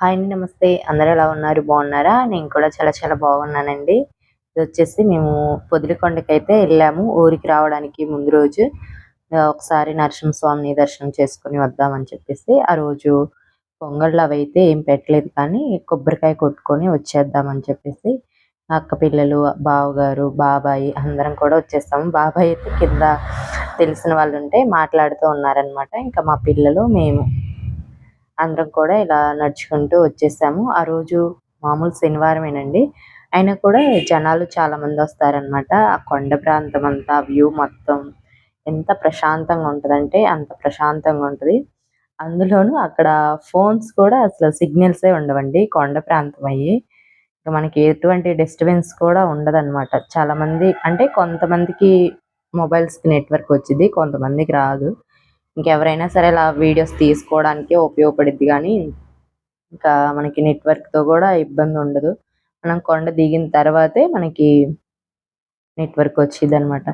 Hi అండి నమస్తే. అందరూ ఎలా ఉన్నారు? బాగున్నారా? నేను కూడా చాలా చాలా బాగున్నానండి. ఇది వచ్చేసి మేము పొదిలికొండకి అయితే వెళ్ళాము. ఊరికి రావడానికి ముందు రోజు ఒకసారి నరసింహస్వామిని దర్శనం చేసుకుని వద్దామని చెప్పేసి ఆ రోజు పొంగళ్ళు అవి అయితే ఏం పెట్టలేదు కానీ కొబ్బరికాయ కొట్టుకొని వచ్చేద్దామని చెప్పేసి అక్క పిల్లలు బావగారు బాబాయి అందరం కూడా వచ్చేస్తాము. బాబాయ్ అయితే కింద తెలిసిన వాళ్ళు ఉంటే మాట్లాడుతూ ఉన్నారనమాట ఇంకా మా పిల్లలు మేము అందరం కూడా ఇలా నడుచుకుంటూ వచ్చేసాము. ఆ రోజు మామూలు శనివారమేనండి. అయినా కూడా జనాలు చాలా మంది వస్తారనమాట ఆ కొండ ప్రాంతం అంతా వ్యూ మొత్తం ఎంత ప్రశాంతంగా ఉంటుందంటే అంత ప్రశాంతంగా ఉంటుంది. అందులోనూ అక్కడ ఫోన్స్ కూడా అసలు సిగ్నల్సే ఉండవండి. కొండ ప్రాంతం అయ్యి మనకి ఎటువంటి డిస్టర్బెన్స్ కూడా ఉండదన్నమాట. చాలా మంది అంటే కొంతమందికి మొబైల్స్కి నెట్వర్క్ వచ్చింది కొంతమందికి రాదు. ఇంకెవరైనా సరే అలా వీడియోస్ తీసుకోవడానికి ఉపయోగపడుద్ది కానీ ఇంకా మనకి నెట్వర్క్తో కూడా ఇబ్బంది ఉండదు. మనం కొండ దిగిన తర్వాతే మనకి నెట్వర్క్ వచ్చింది అనమాట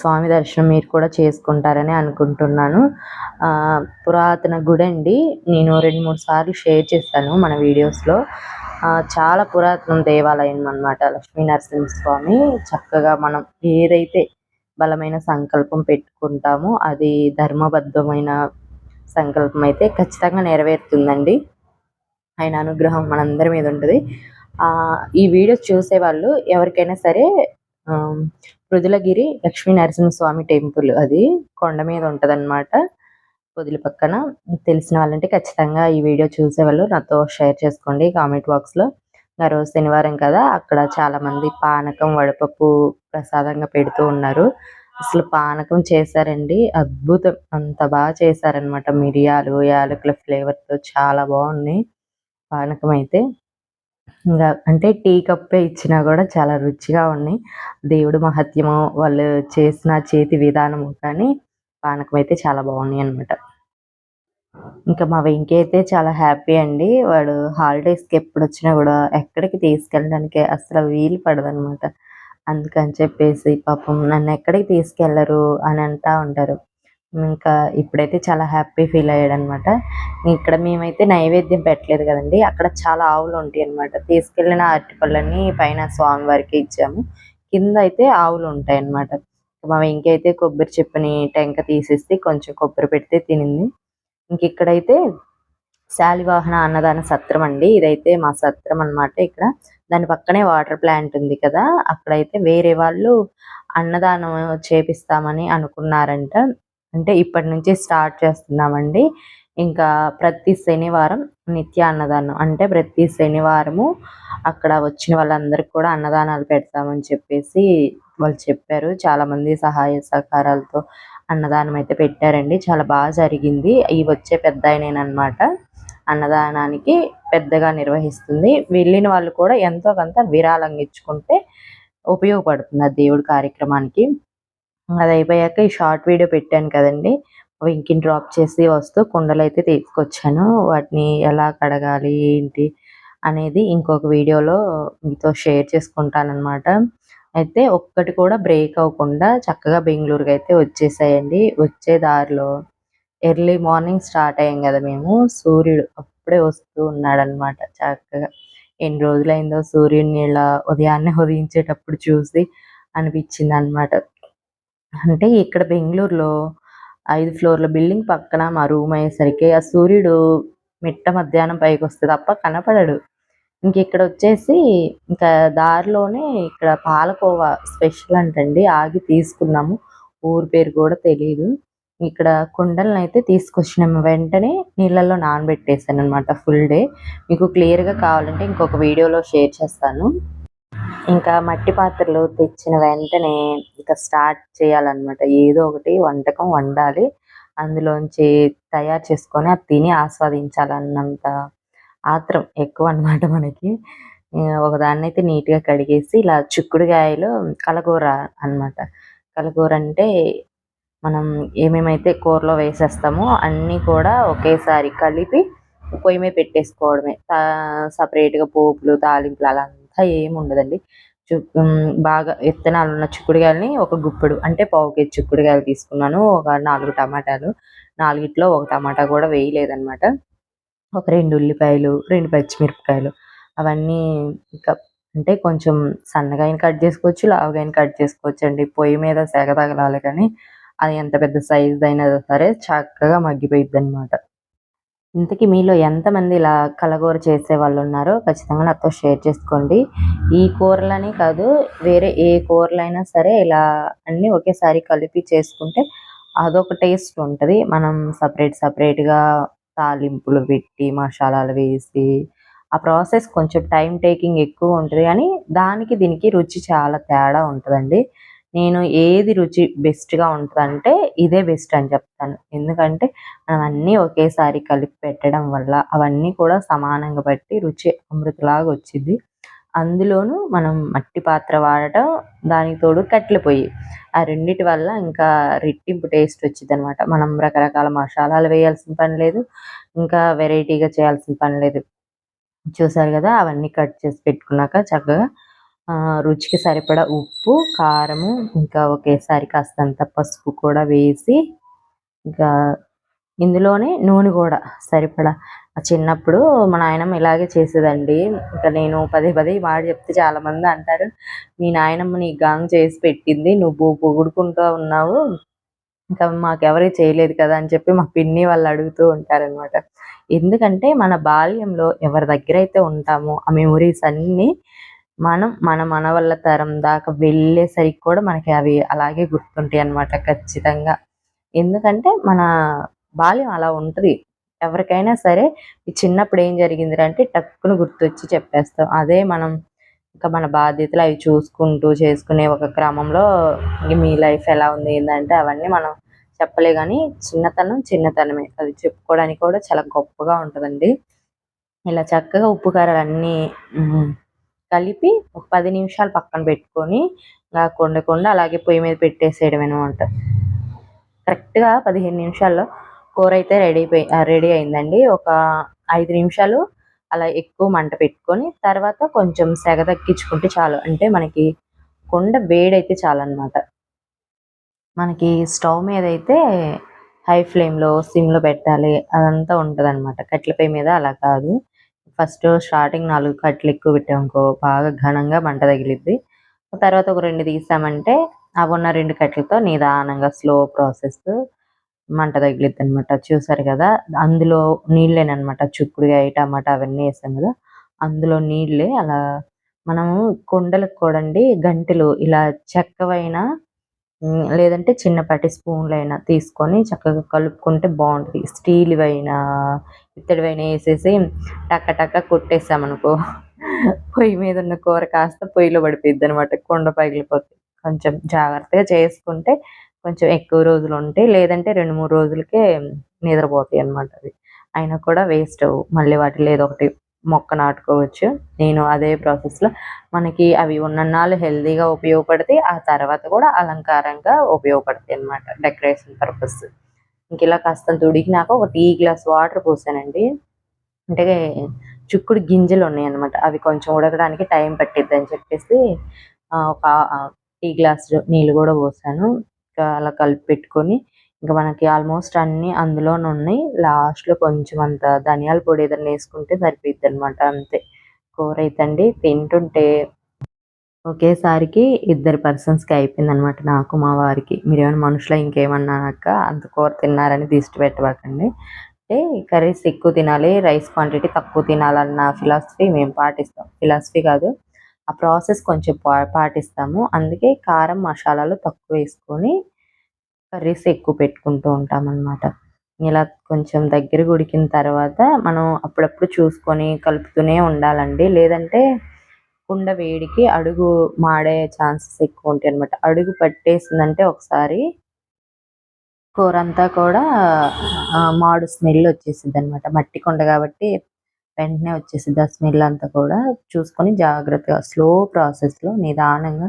స్వామి దర్శనం మీరు కూడా చేసుకుంటారని అనుకుంటున్నాను. పురాతన గుడి అండి నేను రెండు మూడు సార్లు షేర్ చేస్తాను మన వీడియోస్లో. చాలా పురాతన దేవాలయం అనమాట లక్ష్మీ నరసింహస్వామి. చక్కగా మనం ఏదైతే బలమైన సంకల్పం పెట్టుకుంటామో. అది ధర్మబద్ధమైన సంకల్పం అయితే ఖచ్చితంగా నెరవేరుతుందండి. ఆయన అనుగ్రహం మనందరి మీద ఉంటుంది. ఈ వీడియోస్ చూసే వాళ్ళు ఎవరికైనా సరే మృదులగిరి లక్ష్మీ నరసింహస్వామి టెంపుల్ అది కొండ మీద ఉంటుంది అనమాట పొదిలి పక్కన తెలిసిన వాళ్ళంటే ఖచ్చితంగా ఈ వీడియో చూసేవాళ్ళు. నాతో షేర్ చేసుకోండి కామెంట్ బాక్స్లో. ఆ రోజు శనివారం కదా అక్కడ చాలా మంది పానకం వడపప్పు ప్రసాదంగా పెడుతూ ఉన్నారు. అసలు పానకం చేశారండి. అద్భుతం. అంత బాగా చేశారనమాట మిరియాలు యాలకుల ఫ్లేవర్తో చాలా బాగుంది పానకం అయితే ఇంకా అంటే టీ కప్పే ఇచ్చినా కూడా చాలా రుచిగా ఉన్నాయి. దేవుడు మహత్యము వాళ్ళు చేసిన చేతి విధానము కానీ పానకం అయితే చాలా బాగున్నాయి అనమాట ఇంకా మా వెంకీ అయితే చాలా హ్యాపీ అండి. వాడు హాలిడేస్కి ఎప్పుడు వచ్చినా కూడా ఎక్కడికి తీసుకెళ్ళడానికి అసలు వీలు పడదనమాట. అందుకని చెప్పేసి పాపం నన్ను ఎక్కడికి తీసుకెళ్ళరు అని అంటా ఉంటారు. ఇంకా ఇప్పుడైతే చాలా హ్యాపీ ఫీల్ అయ్యాడనమాట. ఇక్కడ మేమైతే నైవేద్యం పెట్టలేదు కదండి. అక్కడ చాలా ఆవులు ఉంటాయి అనమాట తీసుకెళ్ళిన అరటిపళ్ళని పైన స్వామివారికి ఇచ్చాము. కింద అయితే ఆవులు ఉంటాయి అనమాట మా వెంకీ అయితే కొబ్బరి చెప్పుని టెంక తీసేసి కొంచెం కొబ్బరి పెడితే తినింది. ఇంక ఇక్కడైతే శాలివాహన అన్నదాన సత్రం అండి ఇదైతే మా సత్రం అనమాట ఇక్కడ. దాని పక్కనే వాటర్ ప్లాంట్ ఉంది కదా. అక్కడైతే వేరే వాళ్ళు అన్నదానం చేపిస్తామని అనుకున్నారంట. అంటే ఇప్పటి నుంచి స్టార్ట్ చేస్తున్నామండి. ఇంకా ప్రతి శనివారం నిత్య అన్నదానం. అంటే ప్రతి శనివారము అక్కడ వచ్చిన వాళ్ళందరికీ కూడా అన్నదానాలు పెడతామని చెప్పేసి వాళ్ళు చెప్పారు. చాలా మంది సహాయ సహకారాలతో అన్నదానం అయితే పెట్టారండి. చాలా బాగా జరిగింది. ఈ వచ్చే పెద్ద అనమాట అన్నదానానికి పెద్దగా నిర్వహిస్తుంది. వెళ్ళిన వాళ్ళు కూడా ఎంతో కొంత విరాళంగా ఇచ్చుకుంటే ఉపయోగపడుతుంది ఆ దేవుడి కార్యక్రమానికి. అది అయిపోయాక ఈ షార్ట్ వీడియో పెట్టాను కదండి. వెంకిని డ్రాప్ చేసి వస్తూ కుండలు అయితే తీసుకొచ్చాను. వాటిని ఎలా కడగాలి ఏంటి అనేది ఇంకొక వీడియోలో మీతో షేర్ చేసుకుంటానమాట అయితే ఒక్కటి కూడా బ్రేక్ అవ్వకుండా చక్కగా బెంగళూరుకి అయితే వచ్చేసాయండి. వచ్చే దారిలో ఎర్లీ మార్నింగ్ స్టార్ట్ అయ్యాం కదా మేము. సూర్యుడు అప్పుడే వస్తూ ఉన్నాడనమాట చక్కగా. ఎన్ని రోజులైందో సూర్యుడిని ఇలా ఉదయాన్నే ఉదయించేటప్పుడు చూసి అనిపించింది అనమాట అంటే ఇక్కడ బెంగళూరులో ఐదు ఫ్లోర్ల బిల్డింగ్ పక్కన మా రూమ్ అయ్యేసరికి ఆ సూర్యుడు మిట్ట మధ్యాహ్నం పైకి వస్తే తప్ప కనపడడు. ఇంక ఇక్కడ వచ్చేసి ఇంకా దారిలోనే ఇక్కడ పాలకోవా స్పెషల్ అంటండి ఆగి తీసుకున్నాము. ఊరి పేరు కూడా తెలియదు ఇక్కడ కుండలను అయితే తీసుకొచ్చినాము వెంటనే నీళ్ళల్లో నానబెట్టేసాను అనమాట ఫుల్ డే. మీకు క్లియర్గా కావాలంటే ఇంకొక వీడియోలో షేర్ చేస్తాను. ఇంకా మట్టి పాత్రలు తెచ్చిన వెంటనే ఇంకా స్టార్ట్ చేయాలన్నమాట. ఏదో ఒకటి వంటకం వండాలి. అందులోంచి తయారు చేసుకొని అది తిని ఆస్వాదించాలన్నంత ఆత్రం ఎక్కువ అనమాట మనకి. ఒకదాన్ని అయితే నీట్గా కడిగేసి ఇలా చిక్కుడుకాయలు కలగూర అనమాట కలగూర అంటే మనం ఏమేమైతే కూరలో వేసేస్తామో అన్నీ కూడా ఒకేసారి కలిపి పొయ్యి మీద పెట్టేసుకోవడమే. సపరేట్గా పోపులు తాలింపులు అలా అంతా ఏమి ఉండదండి బాగా విత్తనాలు ఉన్న చిక్కుడుకాయలని ఒక గుప్పెడు అంటే పావు కేజీ చిక్కుడుకాయలు తీసుకున్నాను. ఒక నాలుగు టమాటాలు నాలుగిట్లో ఒక టమాటా కూడా వేయలేదన్నమాట. ఒక రెండు ఉల్లిపాయలు రెండు పచ్చిమిరపకాయలు అవన్నీ ఇంకా అంటే కొంచెం సన్నగా అయిన కట్ చేసుకోవచ్చు లావుగా అయిన కట్ చేసుకోవచ్చు అండి పొయ్యి మీద సెగ తగలాలి కానీ అది ఎంత పెద్ద సైజ్ అయినా సరే చక్కగా మగ్గిపోయిద్ది అనమాట ఇంతకీ మీలో ఎంతమంది ఇలా కలగూర చేసే వాళ్ళు ఉన్నారో ఖచ్చితంగా నాతో షేర్ చేసుకోండి. ఈ కూరలని కాదు వేరే ఏ కూరలైనా సరే ఇలా అన్నీ ఒకేసారి కలిపి చేసుకుంటే అదొక టేస్ట్ ఉంటుంది. మనం సపరేట్ సపరేట్గా తాలింపులు పెట్టి మసాలాలు వేసి ఆ ప్రాసెస్ కొంచెం టైం టేకింగ్ ఎక్కువ ఉంటుంది. కానీ దానికి దీనికి రుచి చాలా తేడా ఉంటుందండి. నేను ఏది రుచి బెస్ట్గా ఉంటుందంటే ఇదే బెస్ట్ అని చెప్తాను. ఎందుకంటే మనం అన్నీ ఒకేసారి కలిపి పెట్టడం వల్ల అవన్నీ కూడా సమానంగా బట్టి రుచి అమృతలాగా వచ్చింది అందులోనూ మనం మట్టి పాత్ర వాడటం దానికి తోడు కట్టెల పొయ్యి. ఆ రెండిటి వల్ల ఇంకా రెట్టింపు టేస్ట్ వచ్చింది అనమాట మనం రకరకాల మసాలాలు వేయాల్సిన పని లేదు ఇంకా వెరైటీగా చేయాల్సిన పని లేదు. చూసారు కదా అవన్నీ కట్ చేసి పెట్టుకున్నాక చక్కగా రుచికి సరిపడా ఉప్పు కారము ఇంకా ఒకేసారి కాస్తంత పసుపు కూడా వేసి ఇంకా ఇందులోనే నూనె కూడా సరిపడా చిన్నప్పుడు మా నాయనమ్మ ఇలాగే చేసేదండి. ఇంకా నేను పదే పదే మాట చెప్తే చాలా మంది అంటారు మీ నాయనమ్మ నీ గాంగ్ చేసి పెట్టింది నువ్వు పొగుడుకుంటూ ఉన్నావు ఇంకా మాకెవరికి చేయలేదు కదా అని చెప్పి మా పిన్ని వాళ్ళు అడుగుతూ ఉంటారనమాట ఎందుకంటే మన బాల్యంలో ఎవరి దగ్గర అయితే ఉంటామో ఆ మెమొరీస్ అన్నీ మనం మన మనవళ్ళ తరం దాకా వెళ్ళేసరికి కూడా మనకి అవి అలాగే గుర్తుంటాయి అన్నమాట ఖచ్చితంగా. ఎందుకంటే మన బాల్యం అలా ఉంటుంది. ఎవరికైనా సరే చిన్నప్పుడు ఏం జరిగింది అంటే టక్కును గుర్తొచ్చి చెప్పేస్తాం. అదే మనం ఇంకా మన బాధ్యతలు అవి చూసుకుంటూ చేసుకునే ఒక క్రమంలో మీ లైఫ్ ఎలా ఉంది ఏంటంటే అవన్నీ మనం చెప్పలే కానీ చిన్నతనం చిన్నతనమే. అది చెప్పుకోవడానికి కూడా చాలా గొప్పగా ఉంటుందండి. ఇలా చక్కగా ఉప్పు కారాలన్నీ కలిపి ఒక పది నిమిషాలు పక్కన పెట్టుకొని ఇలా కొండకుండా అలాగే పొయ్యి మీద పెట్టేసేయడం అనమాట కరెక్ట్గా పదిహేను నిమిషాల్లో కూర అయితే రెడీ రెడీ అయిందండి. ఒక ఐదు నిమిషాలు అలా ఎక్కువ మంట పెట్టుకొని తర్వాత కొంచెం సెగ తగ్గించుకుంటే చాలు. అంటే మనకి కొండ వేడైతే చాలన్నమాట. మనకి స్టవ్ మీద అయితే హై ఫ్లేమ్లో సిమ్లో పెట్టాలి. అదంతా ఉంటుంది అనమాట కట్లపై మీద అలా కాదు. ఫస్ట్ స్టార్టింగ్ నాలుగు కట్లు ఎక్కువ పెట్టామనుకో బాగా ఘనంగా మంట తగిలిద్ది. తర్వాత ఒక రెండు తీసామంటే అవి ఉన్న రెండు కట్లతో నిదానంగా స్లో ప్రాసెస్ మంట తగిలిద్ది అనమాట చూసారు కదా? అందులో నీళ్ళేనమాట చుక్కుడుగాయ టమాటా అవన్నీ వేసాం కదా? అందులో నీళ్ళే అలా మనము కొండలకు కూడండి గంటెలు ఇలా చెక్కవైన లేదంటే చిన్నపాటి స్పూన్లైనా తీసుకొని చక్కగా కలుపుకుంటే బాగుంటుంది. స్టీల్‌వైనా, ఇత్తడివైనా వేసేసి టక టక్క కొట్టేసామనుకో పొయ్యి మీద ఉన్న కూర కాస్త పొయ్యిలో అనమాట కొండ పగిలిపోతుంది కొంచెం జాగ్రత్తగా చేసుకుంటే కొంచెం ఎక్కువ రోజులు ఉంటాయి. లేదంటే రెండు మూడు రోజులకే నిద్రపోతాయి అన్నమాట అవి. అయినా కూడా వేస్ట్ మళ్ళీ వాటిలో ఏదో ఒకటి మొక్క నాటుకోవచ్చు. నేను అదే ప్రాసెస్లో మనకి అవి ఉన్నన్నాళ్ళు హెల్దీగా ఉపయోగపడతాయి ఆ తర్వాత కూడా అలంకారంగా ఉపయోగపడతాయి అనమాట డెకరేషన్ పర్పస్ ఇంక ఇలా కాస్తంత తుడికినాక ఒక టీ గ్లాస్ వాటర్ పోసానండి. అంటే చుక్కుడు గింజలు ఉన్నాయి అనమాట అవి కొంచెం ఉడకడానికి టైం పట్టిద్ది అని చెప్పేసి ఒక టీ గ్లాస్ నీళ్ళు కూడా పోసాను. అలా కలిపి పెట్టుకొని ఇంకా మనకి ఆల్మోస్ట్ అన్ని అందులోనే ఉన్నాయి లాస్ట్లో కొంచెం అంత ధనియాల పొడి ఏదైనా వేసుకుంటే సరిపోద్ది అనమాట అంతే. కూర అయితే అండి తింటుంటే ఒకేసారికి ఇద్దరు పర్సన్స్కి అయిపోయింది అనమాట నాకు మా వారికి. మీరు ఏమైనా మనుషులు ఇంకేమన్నాక అంత కూర తిన్నారని దిష్టి పెట్టబాకండి. అంటే కర్రీస్ ఎక్కువ తినాలి రైస్ క్వాంటిటీ తక్కువ తినాలన్న ఫిలాసఫీ మేము పాటిస్తాం. ఫిలాసఫీ కాదు ఆ ప్రాసెస్ కొంచెం పాటిస్తాము. అందుకే కారం మసాలాలు తక్కువ వేసుకొని కర్రీస్ ఎక్కువ పెట్టుకుంటూ ఉంటాం అన్నమాట ఇలా కొంచెం దగ్గర ఉడికిన తర్వాత మనం అప్పుడప్పుడు చూసుకొని కలుపుతూనే ఉండాలండి. లేదంటే కుండ వేడికి అడుగు మాడే ఛాన్సెస్ ఎక్కువ ఉంటాయి అనమాట అడుగు పట్టేసిందంటే ఒకసారి కూర అంతా కూడా మాడు స్మెల్ వచ్చేసింది అనమాట మట్టి కుండ కాబట్టి వెంటనే వచ్చేసింది ఆ స్మెల్ అంతా కూడా. చూసుకొని జాగ్రత్తగా స్లో ప్రాసెస్లో నిదానంగా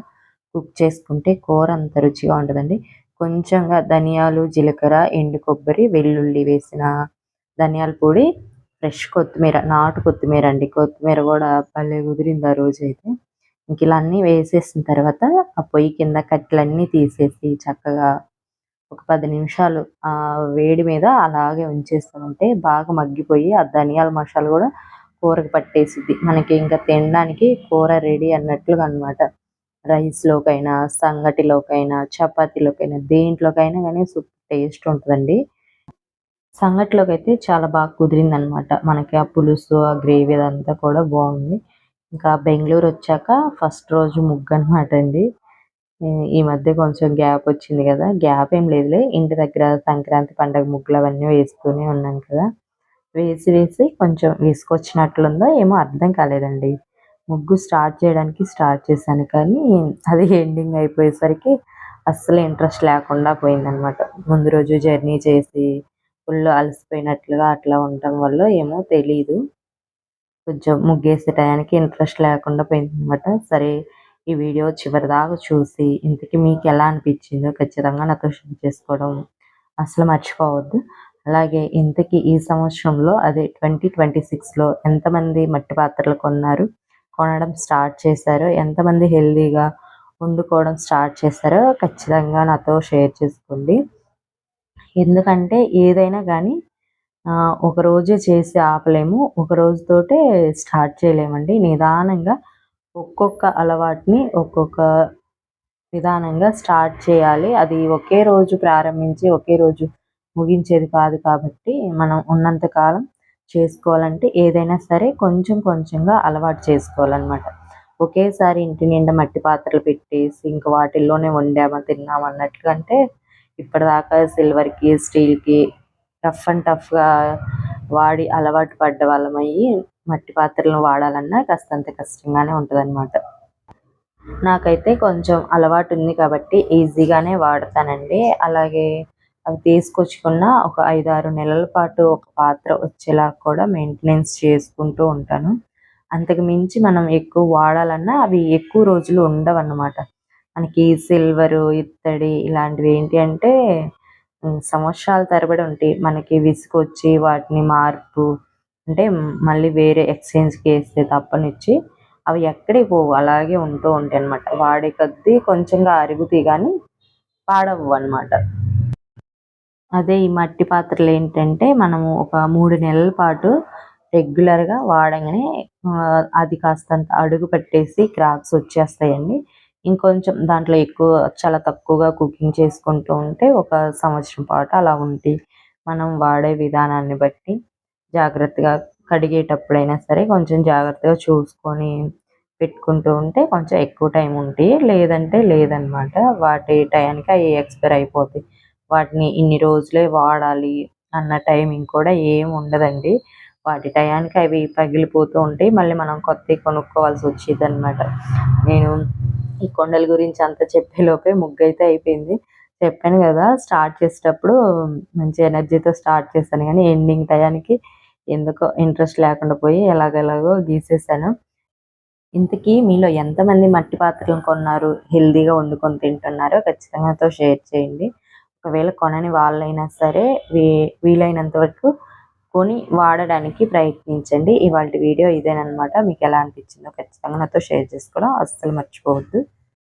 కుక్ చేసుకుంటే కూర అంత రుచిగా ఉంటుందండి కొంచెంగా ధనియాలు జీలకర్ర ఎండు కొబ్బరి వెల్లుల్లి వేసిన ధనియాల పొడి ఫ్రెష్ కొత్తిమీర నాటు కొత్తిమీర అండి. కొత్తిమీర కూడా భలే కుదిరింది ఆ రోజు అయితే ఇంక ఇలా అన్నీ వేసేసిన తర్వాత ఆ పొయ్యి కింద కట్టెలన్నీ తీసేసి చక్కగా ఒక పది నిమిషాలు ఆ వేడి మీద అలాగే ఉంచేస్తామంటే బాగా మగ్గిపోయి ఆ ధనియాల మసాలా కూడా కూరకు పట్టేసిద్ది. మనకి ఇంకా తినడానికి కూర రెడీ అన్నట్లుగా అనమాట రైస్లోకైనా సంగటిలోకైనా చపాతీలోకైనా దేంట్లోకైనా కానీ సూపర్ టేస్ట్ ఉంటుందండి. సంగటిలోకి అయితే చాలా బాగా కుదిరింది అనమాట మనకి ఆ పులుసు ఆ గ్రేవీ అదంతా కూడా బాగుంది. ఇంకా బెంగళూరు వచ్చాక ఫస్ట్ రోజు ముగ్గు అనమాట అండి. ఈ మధ్య కొంచెం గ్యాప్ వచ్చింది కదా గ్యాప్ ఏం లేదులే. ఇంటి దగ్గర సంక్రాంతి పండగ ముగ్గులు అవన్నీ వేస్తూనే ఉన్నాను కదా. వేసి వేసి కొంచెం వేసుకొచ్చినట్లుందో ఏమో అర్థం కాలేదండి. ముగ్గు స్టార్ట్ చేయడానికి స్టార్ట్ చేశాను కానీ అది ఎండింగ్ అయిపోయేసరికి అస్సలు ఇంట్రెస్ట్ లేకుండా పోయిందనమాట. ముందు రోజు జర్నీ చేసి ఫుల్ అలసిపోయినట్లుగా అట్లా ఉండటం వల్ల ఏమో తెలీదు. కొంచెం ముగ్గేసే టయానికి ఇంట్రెస్ట్ లేకుండా పోయిందనమాట. సరే ఈ వీడియో చివరి దాకా చూసి ఇంతకీ మీకు ఎలా అనిపించిందో ఖచ్చితంగా నాతో షేర్ చేసుకోవడం అసలు మర్చిపోవద్దు. అలాగే ఇంతకీ ఈ సంవత్సరంలో అదే ట్వంటీ ట్వంటీ సిక్స్లో ఎంతమంది మట్టి పాత్రలు కొన్నారు కొనడం స్టార్ట్ చేశారో ఎంతమంది హెల్దీగా వండుకోవడం స్టార్ట్ చేశారో ఖచ్చితంగా నాతో షేర్ చేసుకోండి. ఎందుకంటే ఏదైనా కానీ ఒక రోజే చేసి ఆపలేము ఒక రోజుతోటే స్టార్ట్ చేయలేమండి. నిదానంగా ఒక్కొక్క అలవాటుని ఒక్కొక్క విధానంగా స్టార్ట్ చేయాలి. అది ఒకే రోజు ప్రారంభించి ఒకే రోజు ముగించేది కాదు కాబట్టి మనం ఉన్నంతకాలం చేసుకోవాలంటే ఏదైనా సరే కొంచెం కొంచెంగా అలవాటు చేసుకోవాలన్నమాట. ఒకేసారి ఇంటి నిండా మట్టి పాత్రలు పెట్టేసి ఇంకా వాటిల్లోనే వండామా తిన్నామా అన్నట్లు అంటే ఇప్పటిదాకా సిల్వర్కి స్టీల్కి టఫ్ అండ్ టఫ్గా వాడి అలవాటు పడ్డ వాళ్ళమయ్యి మట్టి పాత్రలను వాడాలన్నా కాస్తంత కష్టంగానే ఉంటుందన్నమాట. నాకైతే కొంచెం అలవాటు ఉంది కాబట్టి ఈజీగానే వాడతానండి. అలాగే అవి తీసుకొచ్చుకున్న ఒక ఐదు ఆరు నెలల పాటు ఒక పాత్ర వచ్చేలా కూడా మెయింటెనెన్స్ చేసుకుంటూ ఉంటాను. అంతకు మించి మనం ఎక్కువ వాడాలన్నా అవి ఎక్కువ రోజులు ఉండవు అన్నమాట మనకి సిల్వరు ఇత్తడి ఇలాంటివి ఏంటి అంటే సంవత్సరాల తరబడి ఉంటాయి మనకి విసుకొచ్చి వాటిని మార్పు అంటే మళ్ళీ వేరే ఎక్స్చేంజ్కి వేస్తే తప్పనిచ్చి అవి ఎక్కడికి పోవు అలాగే ఉంటూ ఉంటాయి అనమాట వాడే కొద్దీ కొంచెంగా అరుగుతాయి కానీ పాడవు అనమాట అదే ఈ మట్టి పాత్రలు ఏంటంటే మనము ఒక మూడు నెలల పాటు రెగ్యులర్గా వాడగానే అది కాస్తంత అడుగు పెట్టేసి క్రాక్స్ వచ్చేస్తాయండి. ఇంకొంచెం దాంట్లో ఎక్కువ చాలా తక్కువగా కుకింగ్ చేసుకుంటూ ఉంటే ఒక సంవత్సరం పాటు అలా ఉంటే మనం వాడే విధానాన్ని బట్టి జాగ్రత్తగా కడిగేటప్పుడైనా సరే కొంచెం జాగ్రత్తగా చూసుకొని పెట్టుకుంటూ ఉంటే కొంచెం ఎక్కువ టైం ఉంటాయి లేదంటే లేదనమాట వాటి టయానికి అవి ఎక్స్పైర్ అయిపోతాయి. వాటిని ఇన్ని రోజులే వాడాలి అన్న టైమింగ్ కూడా ఏం ఉండదండి. వాటి టయానికి అవి పగిలిపోతూ ఉంటాయి మళ్ళీ మనం కొత్తవి కొనుక్కోవాల్సి వచ్చేది అనమాట నేను ఈ కొండల గురించి అంత చెప్పేలోపే ముగ్గు అయితే అయిపోయింది. చెప్పాను కదా స్టార్ట్ చేసేటప్పుడు మంచి ఎనర్జీతో స్టార్ట్ చేశాను కానీ ఎండింగ్ టయానికి ఎందుకో ఇంట్రెస్ట్ లేకుండా పోయి ఎలాగెలాగో గీసేసాను. ఇంతకీ మీలో ఎంతమంది మట్టి పాత్రలు కొన్నారు హెల్దీగా వండుకొని తింటున్నారో ఖచ్చితంగా షేర్ చేయండి. ఒకవేళ కొనని వాళ్ళైనా సరే వీ వీలైనంత వరకు కొని వాడడానికి ప్రయత్నించండి. ఇవాళ వీడియో ఇదేనమాట మీకు ఎలా అనిపించిందో ఖచ్చితంగా నాతో షేర్ చేసుకోవడం అస్సలు మర్చిపోవద్దు.